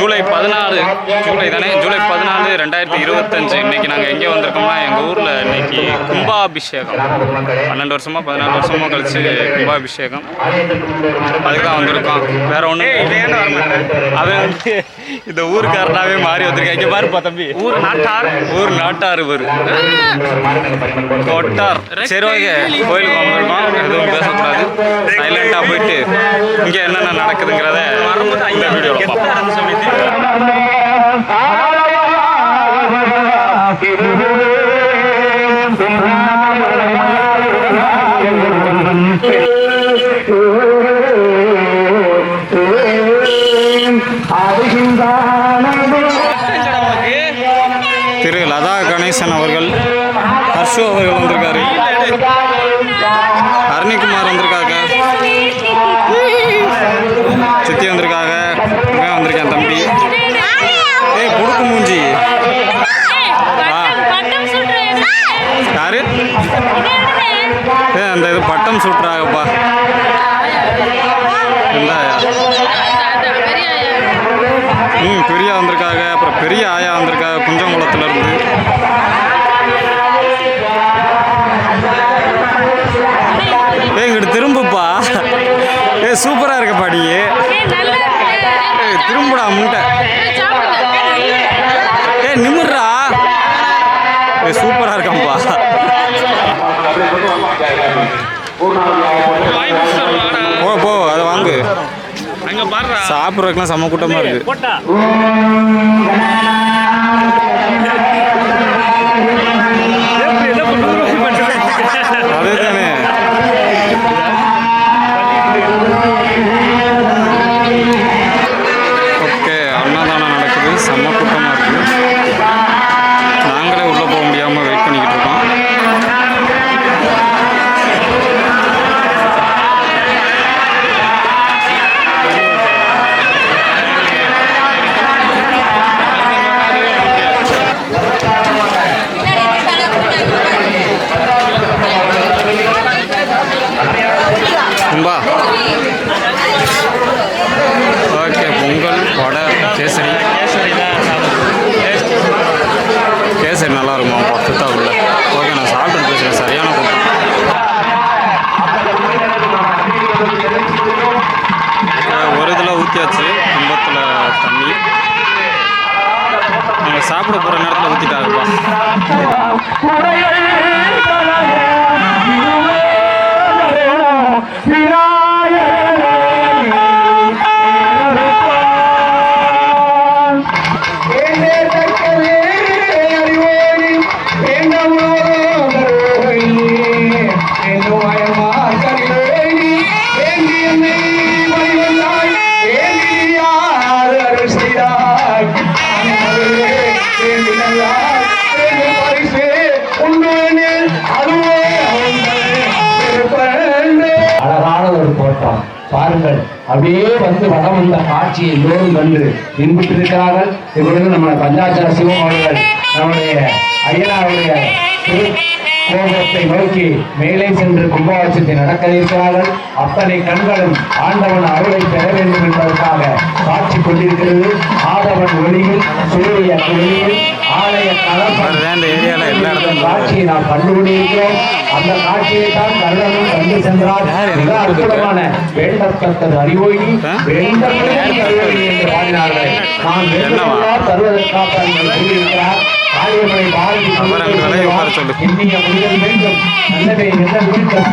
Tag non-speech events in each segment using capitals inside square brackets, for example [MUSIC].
ஜூலை பதினாலு ஜூலை தானே? ஜூலை பதினாலு ரெண்டாயிரத்தி இருபத்தஞ்சு. இன்னைக்கு நாங்கள் எங்கே வந்திருக்கோம்னா எங்கள் ஊரில் இன்னைக்கு கும்பாபிஷேகம். பன்னெண்டு வருஷமா பதினாலு வருஷமா கழிச்சு கும்பாபிஷேகம். அதுக்கு தான் வந்திருக்கோம். வேற ஒன்றும் அவன் வந்து இந்த ஊருக்காரனாவே மாறி வந்திருக்கான். இங்கே பாருப்பா தம்பி. ஊர் நாட்டார். ஊர் நாட்டார் இவர் கொட்டார். சரி ஓகே. கோயிலுக்கு வந்திருக்கோம் எதுவும் பேசக்கூடாது. சைலண்டாக போயிட்டு இங்கே என்னென்ன நடக்குதுங்கிறத இந்த வீடியோவில் பார்ப்போம். இந்தாயா ம் பெரிய வந்திருக்காங்க. அப்புறம் பெரிய ஆயா வந்திருக்காங்க. குஞ்சங்குளத்துல சாப்பிட்றதுக்குலாம் செம்ம கூட்டமா இருக்கு. இன்புற்றிருக்கிறார்கள். இப்பொழுது நம்ம பஞ்சாச்சர சிவம் அவர்கள் நம்முடைய ஐயனாருடைய கோபத்தை நோக்கி மேலே சென்று கும்பாபிஷத்தை நடக்க இருக்கிறார்கள். அத்தனை கண்களும் ஆண்டவன் அருளை பெற வேண்டும் என்பதற்காக காட்சி கொண்டிருக்கிறது. ஆதவன் ஒளியில் சூரிய ஒளியில் இந்த ஏரியாவில் எல்லா இடத்துலையும் காட்சியை நாம் கண்டு கொண்டிருக்கிறோம் அந்த காட்சியை தான் கருணனும் கண்டு சென்றார். மிக அற்புதமான வேண்டத்தக்கது அறிவோயி? வேண்டத்தக்கது அறிவோயி என்று பாடினார்கள் நான்? வேண்டுமெல்லாம் தருவதற்காக நீங்கள் கூறியிருக்கிறார் பாரதி. எண்ணிய முடிதல் வேண்டும். நல்லதை எண்ண வேண்டும்?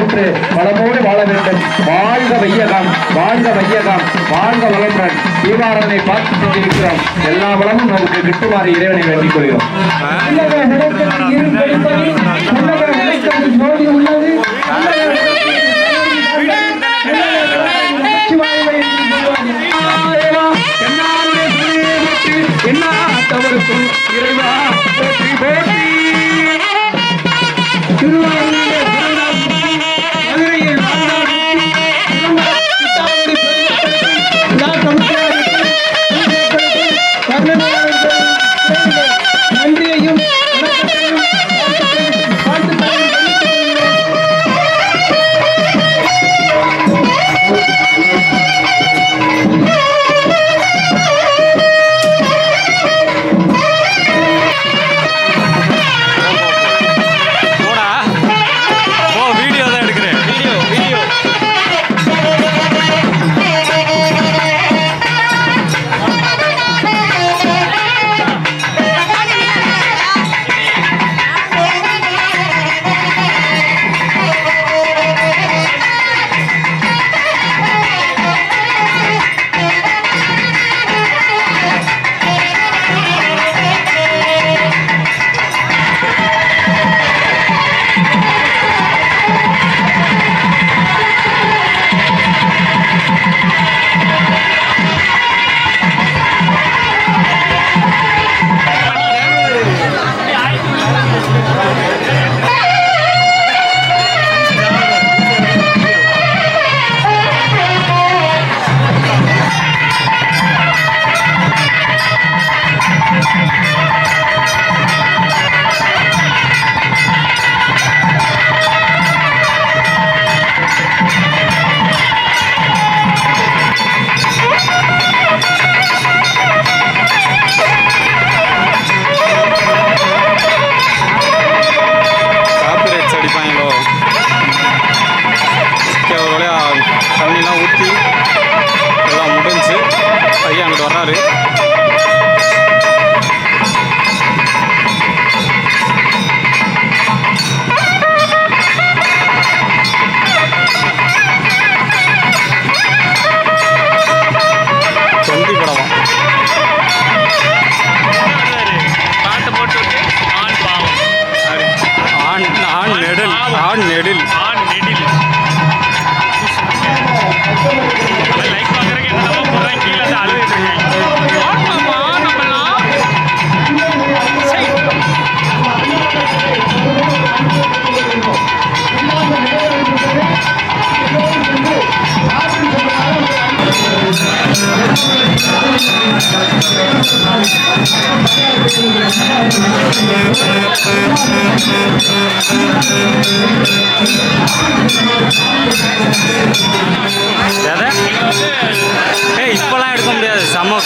பெற்று வளமோடு வாழ வேண்டும். வாழ்க வையகம் வாழ்க வையகம் வாழ்க வளமுடன் தீபாரனை பார்த்து கொண்டிருக்கிறோம். எல்லா வளமும் நமக்கு கிட்டுமாறு இறைவனை வேண்டிக் கொள்கிறோம். இறைவா போற்றி போற்றி நன்றியையும்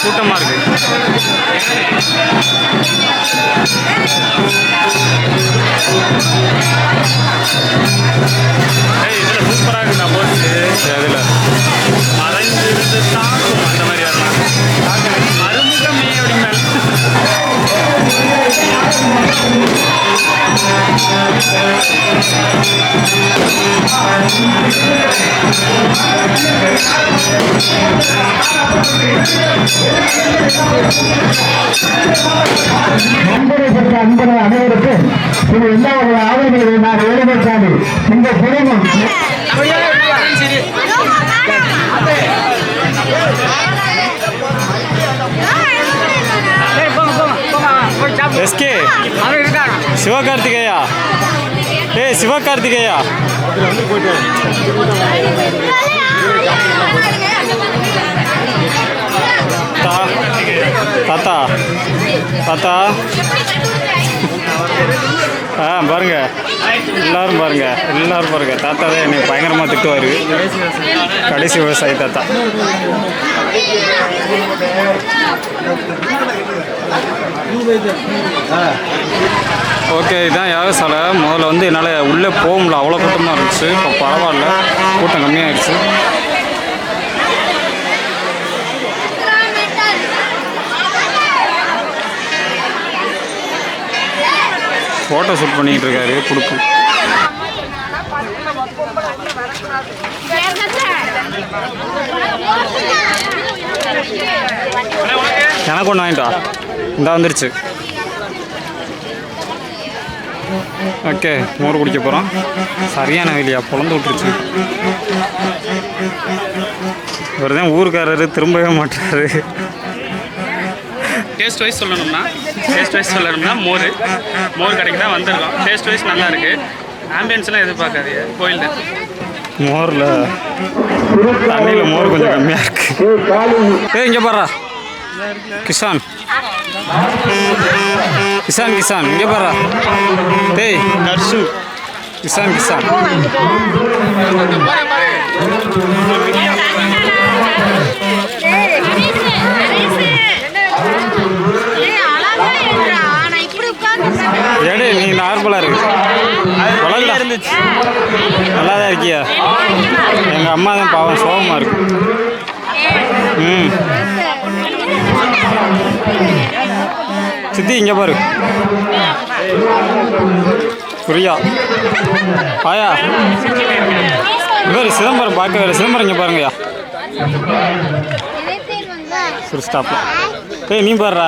முடியாது செம்ம நண்பரை பெற்ற அன்பரை அனைவருக்கும் இது எல்லா ஆவல்களை நான் எழுதிட்டாண்டு இந்த குடும்பம். எஸ்கே. சிவகார்த்திகேயா. ஏய் சிவகார்த்திகேயா. தா தாத்தா தாத்தா. ஆ பாருங்க. எல்லாரும் பாருங்க. எல்லாரும் பாருங்க. தாத்தா தான் என்னை பயங்கரமாக திட்டுவார். கடைசி விவசாயி தாத்தா. ஓகே இதான் யாகசாலை முதல்ல வந்து என்னால் உள்ளே போக முடியல. அவ்வளோ கூட்டமாக இருந்துச்சு. இப்போ பரவாயில்ல. கூட்டம் கம்மியாகிடுச்சு ஃபோட்டோ ஷூட் பண்ணிகிட்டு இருக்காரு புடுக்கு எனக்கு ஒன்று வாங்கிட்டா இந்த வந்துருச்சு. ஓகே மோர் குடிக்க போகிறோம் சரியான வெளியா பொழந்து விட்டுருச்சு. இவர் தான் ஊருக்காரரு திரும்பவே மாட்டார் டேஸ்ட் வைஸ் சொல்லணும்னா டேஸ்ட் வைஸ் சொல்லணும்னா மோர். மோர் கடைக்கு தான் வந்திருக்கோம். டேஸ்ட் வைஸ் நல்லா இருக்கு. ஆம்பியன்ஸ்லாம் எதிர்பார்க்காதீங்க. கோயில் தான் மோரில் தண்ணியில் மோர் கொஞ்சம் கம்மியாக இருக்கு. ஏ இங்கே பாரா கிஷான். கிஷான் கிஷான் இங்கே பாரா டேய் நர்சு கிஷான் கிஷான். நார்மலாக இருக்கு. வளர்ந்தா. இருந்துச்சு நல்லா தான் இருக்கியா? எங்கள் அம்மா தான் பாவம் சோகமாக இருக்கு. ம். சித்தி இங்கே பாரு. புரியா. ஆயா. இவர் சிதம்பரம் பார்க்க வேறு சிதம்பரம் இங்கே பாருங்கய்யா. சரி ஸ்டாப்ல ஏய் நீ பாருடா.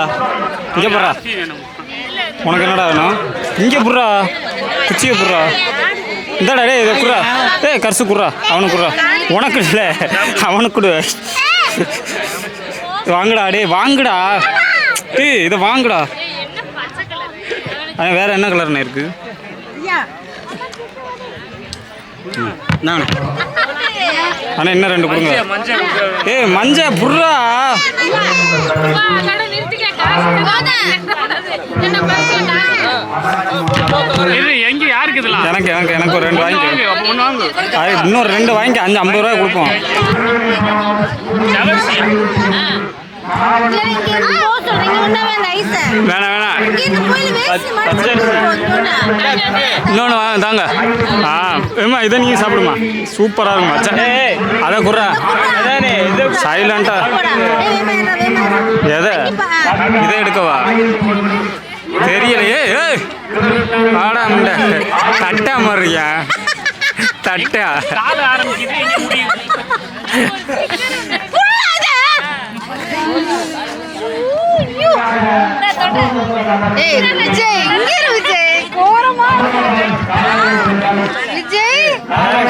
இங்கே வேணும் உனக்கு என்னடா வேணும்? இங்கே புர்றா குச்சியை புர்றா இந்தாடா டேய் இதை குர்றா டேய் கரிசு குர்றா அவனுக்கு குர்றா உனக்கு இல்லை. அவனுக்கு கொடு. வாங்குடா டேய் வாங்குடா. டேய் இதை வாங்குடா. வேற என்ன கலர்ண்ணே இருக்கு? நான் அண்ணா என்ன ரெண்டு கொடுங்க. ஏய் மஞ்ச. இதெல்லாம்? எனக்கு எனக்கு எனக்கு ஒரு ரெண்டு வாங்கு வாங்கு. இன்னொரு ரெண்டு வாங்கிக்க அஞ்சு ஐம்பது ரூபாய் கொடுப்போம். வேணாம் வேணாம். இன்னொன்று வாங்க தாங்க. ஆ ஏம்மா இதை நீங்கள் சாப்பிடுமா? சூப்பராக இருக்கும் மச்சான் அதை குர்றா. சைலண்டா. எதை? இதை எடுக்கவா? தெரியலையே. ஏய் ஆடா முண்டை. தட்டா மாதிரியா தட்டா? [LAUGHS] ஏய் விஜய் இங்க இரு விஜய் கோரமா விஜய்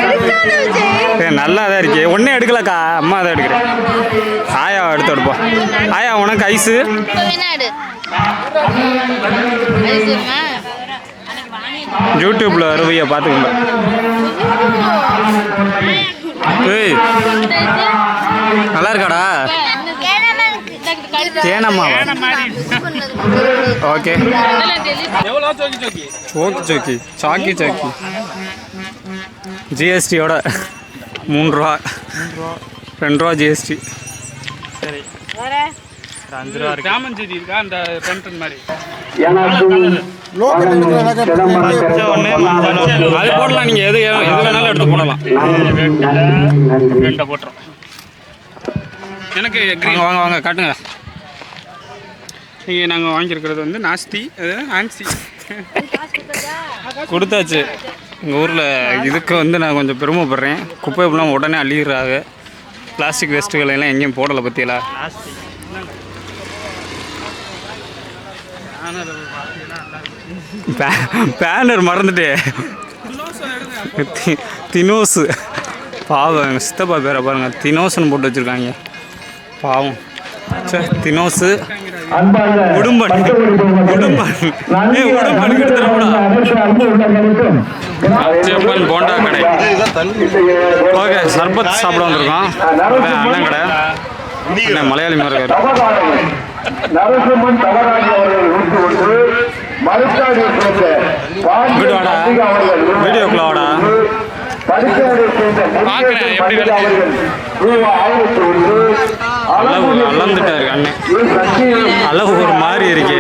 எடுக்காத விஜய் நல்லா தான் இருக்கே. ஒன்னே எடுக்கலக்கா. அம்மா தான் எடுக்கிறேன். ஆயா எடுத்து எடுப்போம் ஆயா உனக்கு ஐஸு? யூடியூப்ல வருவைய யூடியூப்பில் பார்த்துக்கோங்க. ஏய் நல்லா இருக்காடா? தேனம்மாவா? ஓகே. எவ்வளோ சோக்கி சோக்கி சோக்கி சோக்கி. சாக்கி சாக்கி ஜிஎஸ்டியோட மூணு ரூபா. ரெண்டு ரூபா ஜிஎஸ்டி. சரி. அஞ்சு ரூபா இருக்கு. ராமஞ்சேரி இருக்கா? அந்த பென்டன் மாதிரி. ஒன்று அது போடலாம். நீங்கள் எது எது வேணாலும் எடுத்து போடலாம். ரெண்டை போட்டுரும். எனக்கு. வாங்க வாங்க காட்டுங்க. இங்கே நாங்கள் வாங்கியிருக்கிறது வந்து நாஸ்தி. அது ஆன்சி. கொடுத்தாச்சு. எங்கள் ஊரில் இதுக்கு வந்து நான் கொஞ்சம் பெருமைப்படுறேன். குப்பை இப்படிலாம் உடனே அழிகிறாங்க பிளாஸ்டிக் வேஸ்ட்டுகளை எல்லாம் எங்கேயும் போடலை பற்றியலா பேனர் மறந்துட்டே. தி- தினோஸு பாவம் எங்கள் சித்தப்பா பேரை பாருங்க. தினோஸ்னு போட்டு வச்சுருக்காங்க. பாவம். சரி தினோஸு உடும்பன். உடும்பன். ஏய் உடும்பன் போண்டா கடை. ஓகே சர்பத் சாப்பிட வந்திருக்கோம் அண்ணன் கடை. அண்ணன் மலையாளி மாதிரி நரசிம்மன் தவறாகி அவர்கள் நூற்றி ஒன்று மருத்தாடி சேர்ந்த பாண்டிய வீடு வாடா. நம்பிகை அவர்கள். நூற்றி வீடியோக்குள்ள வாடா. பரிசாடி சேர்ந்த பார்க்கிறேன், எப்படி முருகேசன் விளக்கு? அவர்கள். ரூபாய் ஆயிரத்தி ஒன்று. அளவு அளந்துட்டாரு அண்ணன் அளவு ஒரு மாதிரி இருக்கே.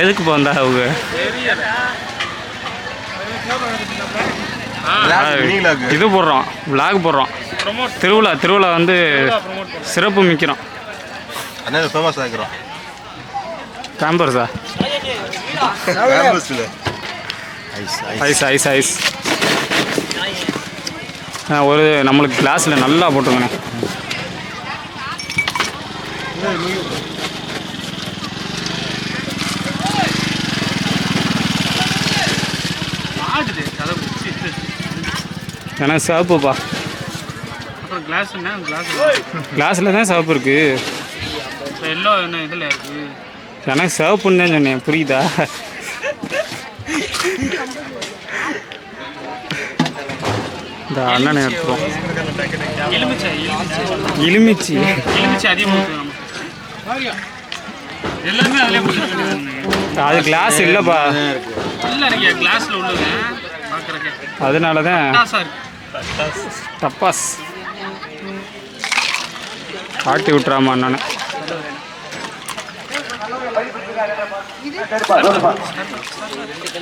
எதுக்கு போந்தா அவங்க? இது போடுறோம் விளாக் போடுறோம். திருவிழா திருவிழா வந்து சிறப்பு மிக்கிறோம். ஃபேமஸ் ஆகிறோம் கேம்பஸில் ice ice ice ice ice ஆ, ஒரு நம்மளுக்கு கிளாஸில் நல்லா பிடிச்சி எனக்கு சிவப்புப்பா. அப்புறம் கிளாஸ் என்ன? கிளாஸ் கிளாஸில் தான் சிவப்பு இருக்குது எல்லோ என்ன இதில் இருக்குது எனக்கு சர்வ் பண்ணேன்னு சொன்னேன். புரியுதா? இந்த அண்ணனை எடுத்துருவோம் எலுமிச்சி. அது கிளாஸ் இல்லைப்பா. அதனால தான் தப்பாஸ். ஆட்டி விட்டுறாமா அண்ணனை.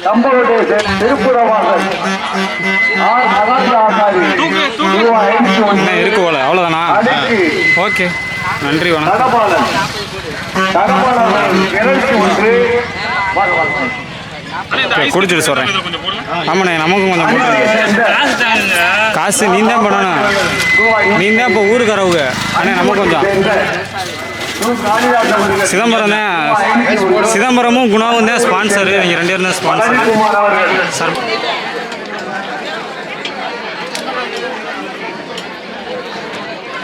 தம்பவட்டை திருப்புறவாசல். ஆர் மகாத்மா ஆசாரி ரூபாய் ஐநூத்தி ஒன்று. என்ன இருக்கு போல. அவ்வளோதானா அடுக்கு. ஓகே. நன்றி வணக்கம். தனபாலன் தனபாலன் இருநூத்தி ஒன்று. குடிச்சிட்டு சொல்கிறேன் ஆமாண்ணே நமக்கும் கொஞ்சம் காசு தாங்க காசு நீ தான் பண்ணணும் நீ தான் இப்போ ஊருக்காரவுங்க அண்ணே நமக்கு கொஞ்சம். சிதம்பரம் தான் சிதம்பரமும் குணாவும் தான் ஸ்பான்சரு நீங்கள் ரெண்டு பேரும் தான் ஸ்பான்சர் சார்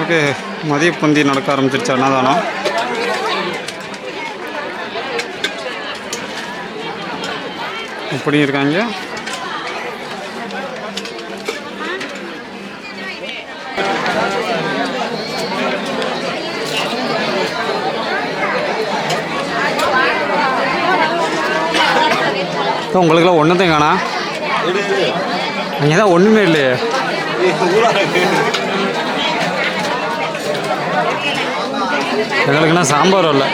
ஓகே மதிய பந்தி நடக்க ஆரம்பிச்சிருச்சு அன்னதானம். எப்படி இருக்காங்க. உங்களுக்குலாம் ஒன்றுத்தையும் காணா. அங்கே தான் ஒன்றுமே இல்லையே. எங்களுக்குன்னா சாம்பார் இல்லை.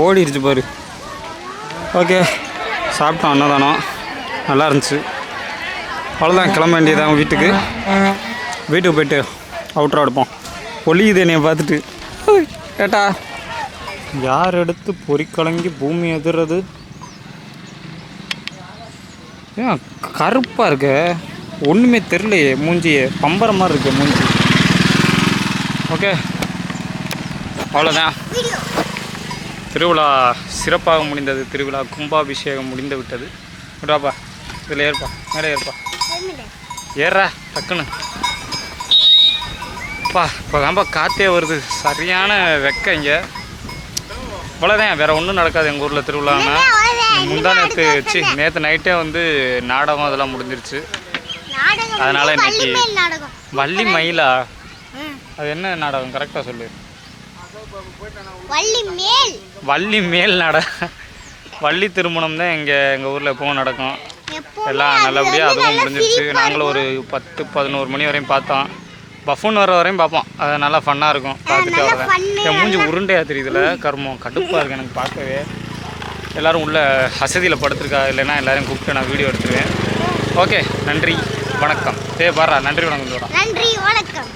ஓடிடுச்சு பாரு. ஓகே சாப்பிட்டோம் அன்னதானம். நல்லா இருந்துச்சு. அவ்வளோதான் கிளம்ப வேண்டியதான் வீட்டுக்கு. வீட்டுக்கு போயிட்டு அவுட்ரா எடுப்போம். ஒளியுது என்னைய பார்த்துட்டு. கேட்டா யார் எடுத்து பொறிக்கலங்கி பூமி எதிர்றது? ஏன் கருப்பாக இருக்க. ஒன்றுமே தெரிலையே மூஞ்சியே. பம்பர மாதிரி இருக்கு மூஞ்சி. ஓகே. அவ்வளோதான். திருவிழா சிறப்பாக முடிந்தது. திருவிழா கும்பாபிஷேகம் முடிந்து விட்டது. விடாப்பா இதில் ஏற்பா மேலே ஏற்பா ஏறா டக்குன்னு. அப்பா இப்போ தான்ப்பா காற்றே வருது. சரியான வெக்க இங்கே. அவ்வளோதான் வேறு ஒன்றும் நடக்காது எங்கள் ஊரில் திருவிழான்னா முந்தா நேற்று சி நேற்று நைட்டே வந்து நாடகம் அதெல்லாம் முடிஞ்சிருச்சு. அதனால இன்னைக்கு வள்ளி மயிலா? அது என்ன நாடகம்? கரெக்டாக சொல்லு. வள்ளி மேல். நாடகம் வள்ளி திருமணம் தான் எங்கள் எங்கள் ஊரில் எப்பவும் நடக்கும். எல்லாம் நல்லபடியாக அதுவும் முடிஞ்சிருச்சு. நாங்களும் ஒரு பத்து பதினோரு மணி வரையும் பார்த்தோம். பஃபூன் வர வரையும் பார்ப்போம். அது நல்லா ஃபன்னாக இருக்கும். பார்த்துட்டு fun, என் மூஞ்சி உருண்டையாக தெரியுதுல கர்மம். கடுப்பாக இருக்கு எனக்கு பார்க்கவே. எல்லாரும் உள்ள வசதியில் படுத்துருக்கா இல்லைன்னா எல்லோரும் கூப்பிட்டு நான் வீடியோ எடுத்துருவேன். ஓகே நன்றி வணக்கம். ஏ பாரா நன்றி வணக்கம் நன்றி வணக்கம்.